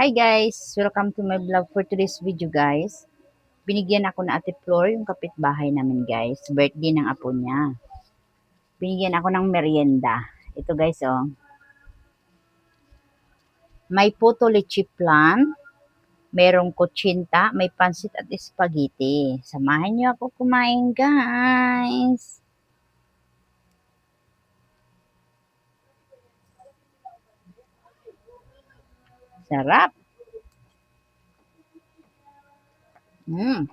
Hi guys! Welcome to my vlog for today's video guys. Binigyan ako na Ate Flor yung kapitbahay namin guys. Birthday ng apo niya. Binigyan ako ng merienda. Ito guys oh. May puto leche flan, merong kutsinta, may pansit at spaghetti. Samahan niyo ako kumain guys. Sarap. Mm.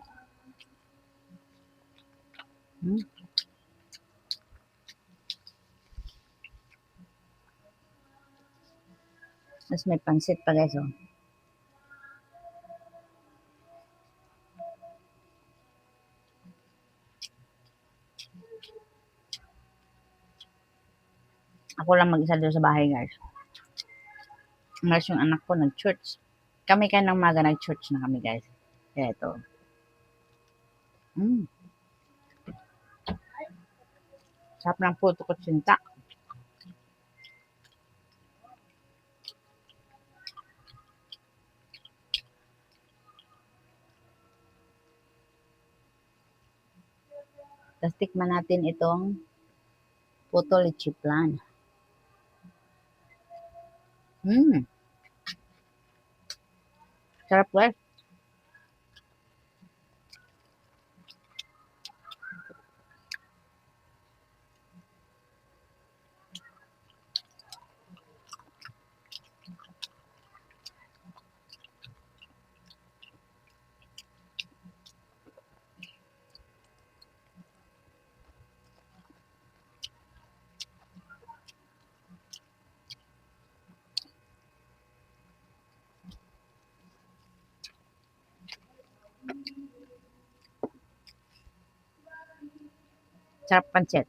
Mm. Tapos may pansit pa guys, oh. Ako lang mag-isa doon sa bahay, guys. Mas yung anak ko nag-church. Kami ka ng maga nag-church na kami, guys. Kaya ito. Mm. Sarap ng puto ko sinta. Tapos tikman natin itong puto leche flan. Mm. Sarap guys. Sarap pancit.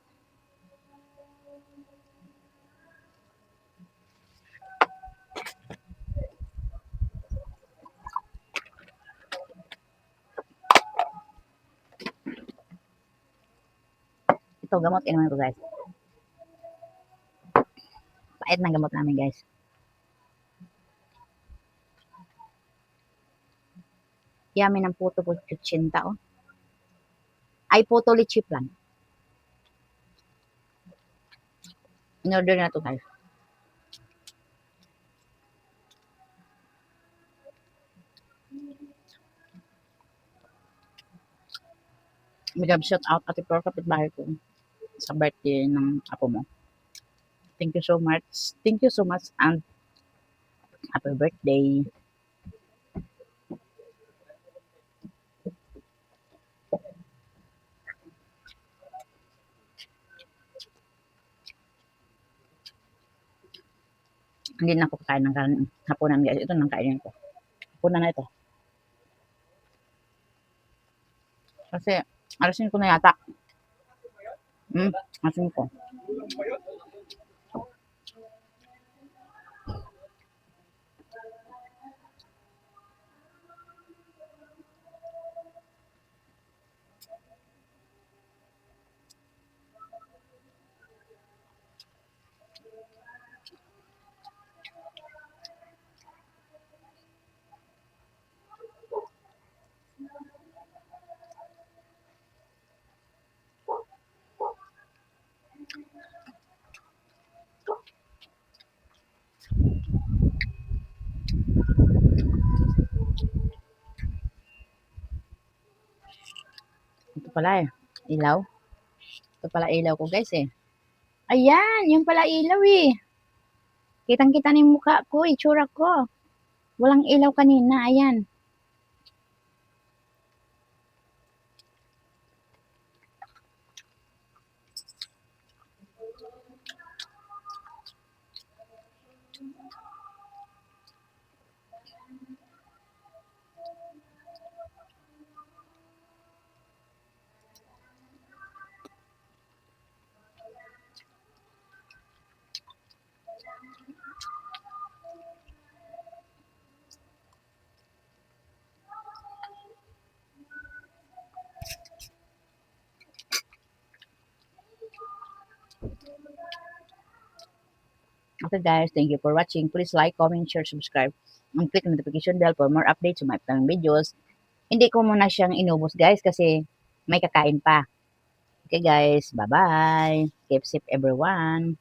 Ito, gamot inuman ko guys. Pait ng gamot namin guys. Yummy ng puto po kutsinta oh. Ay, puto leche flan. In-order na to guys. Bigab shout out at ito kapitbahay ko sa birthday ng apo mo. Thank you so much. Thank you so much and happy birthday. Hindi na ako kakain ng kanin. Hapunan guys. Ito nang kainin ko. Hapunan na ito. Kasi, alasin ko na yata. Hmm, alasin ko. Ito pala eh. Ilaw. Ito pala ilaw ko guys eh. Ayan, yung pala ilaw eh. Kitang-kita na yung mukha ko, itsura ko. Walang ilaw kanina, ayan. Okay guys, thank you for watching. Please like, comment, share, subscribe. and click notification bell for more updates sa my upcoming videos. Hindi ko muna siyang inubos guys kasi may kakain pa. Okay guys, bye-bye. Keep safe everyone.